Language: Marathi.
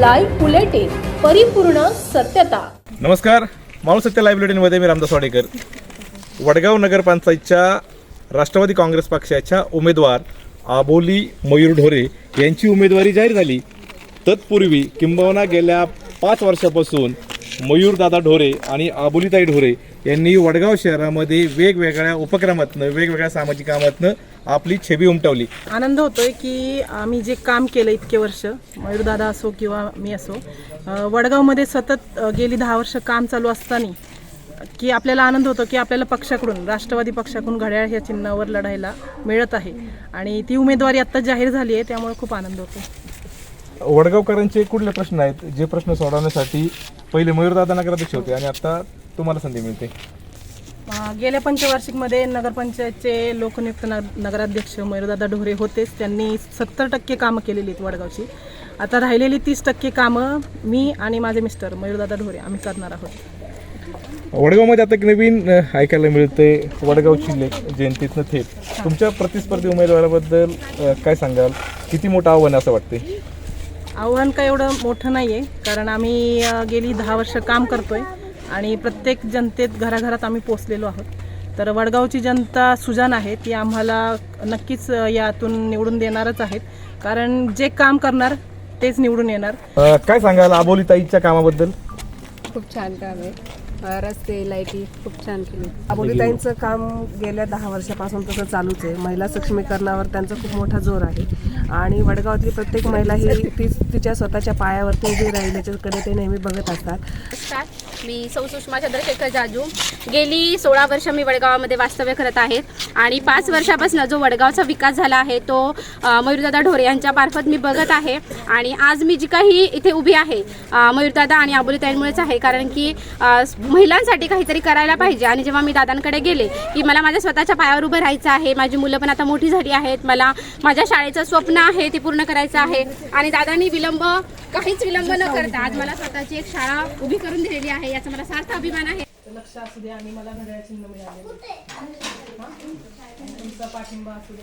लाईव्ह बुलेटिन परिपूर्ण सत्यता. नमस्कार माणूस सत्य लाईव्ह बुलेटिनमध्ये मी रामदास वाडेकर. वडगाव नगरपंचायतच्या राष्ट्रवादी काँग्रेस पक्षाच्या उमेदवार आबोली मयूर ढोरे यांची उमेदवारी जाहीर झाली. तत्पूर्वी किंबहुना गेल्या पाच वर्षापासून मयूरदादा ढोरे आणि आबोलीताई ढोरे यांनी वडगाव शहरामध्ये वेगवेगळ्या उपक्रमातनं वेगवेगळ्या सामाजिक कामातनं आपली छबी उमटवली. आनंद होतोय की आम्ही जे काम केलं इतके वर्ष मयूरदादा असो किंवा मी असो वडगावमध्ये सतत गेली दहा वर्ष काम चालू असताना की आपल्याला आनंद होतो की आपल्याला पक्षाकडून राष्ट्रवादी पक्षाकडून घड्याळ ह्या चिन्हावर लढायला मिळत आहे. आणि ती उमेदवारी आत्ता जाहीर झाली आहे त्यामुळे खूप आनंद होतो. वडगावकरांचे कुठले प्रश्न आहेत? जे प्रश्न सोडवण्यासाठी पहिले मयूरदादा नगराध्यक्ष होते आणि आता तुम्हाला संधी मिळते. गेल्या पंचवार्षिकमध्ये नगरपंचायतचे लोकनियुक्त नग- नगराध्यक्ष मयूरदादा ढोरे होतेच. त्यांनी सत्तर टक्के कामं केलेली आहेत वडगावची. आता राहिलेली तीस टक्के कामं मी आणि माझे मिस्टर मयूरदादा ढोरे आम्ही करणार आहोत. वडगावमध्ये आता एक नवीन ऐकायला मिळते वडगावची लेख जयंतीतनं थेट. तुमच्या प्रतिस्पर्धी उमेदवाराबद्दल काय सांगाल? किती मोठं आव्हान असं वाटते आव्हान काय एवढं मोठं नाही आहे कारण आम्ही गेली दहा वर्ष काम करतोय. आणि प्रत्येक जनतेत घराघरात आम्ही पोचलेलो आहोत. तर वडगावची जनता सुजान आहे ती आम्हाला नक्कीच यातून निवडून देणारच आहेत. कारण जे काम करणार तेच निवडून येणार. काय सांगाल आबोलीताईच्या कामाबद्दल? खूप छान काम आहे. रस्ते लाईटी खूप छान केली. अबोलीताईंचं काम गेल्या दहा वर्षापासून तसं चालूच आहे. महिला सक्षमीकरणावर त्यांचा खूप मोठा जोर आहे. आणि वडगावातली प्रत्येक महिला ही ती तिच्या स्वतःच्या पायावरती उभी राहील याच्याकडे ते नेहमी बघत असतात. नमस्कार. मी सौ सुषमा चंद्रशेखर जाजू. गेली सोळा वर्ष मी वडगावामध्ये वास्तव्य करत आहे आणि पाच वर्षापासून जो वडगावचा विकास झाला आहे तो मयूरदादा ढोरे यांच्या मार्फत मी बघत आहे आणि आज मी जी काही इथे उभी आहे मयूरदादा आणि आबोलीताईंमुळेच आहे कारण की महिलांसाठी काहीतरी करायला पाहिजे आणि जेव्हा मी दादांकडे गेले की मला माझ्या स्वतःच्या पायावर उभं राहायचं आहे माझी मुलं पण आता मोठी झाली आहेत मला माझ्या शाळेचं स्वप्न आहे ते पूर्ण करायचं आहे. आणि दादांनी विलंब काहीच विलंब न करता आज मला स्वतःची एक शाळा उभी करून दिलेली आहे. याचा मला सार्थ अभिमान आहे. लक्ष असू दे आणि मला घड्याळ चिन्ह मिळाले. तुमचा पाठिंबा असू दे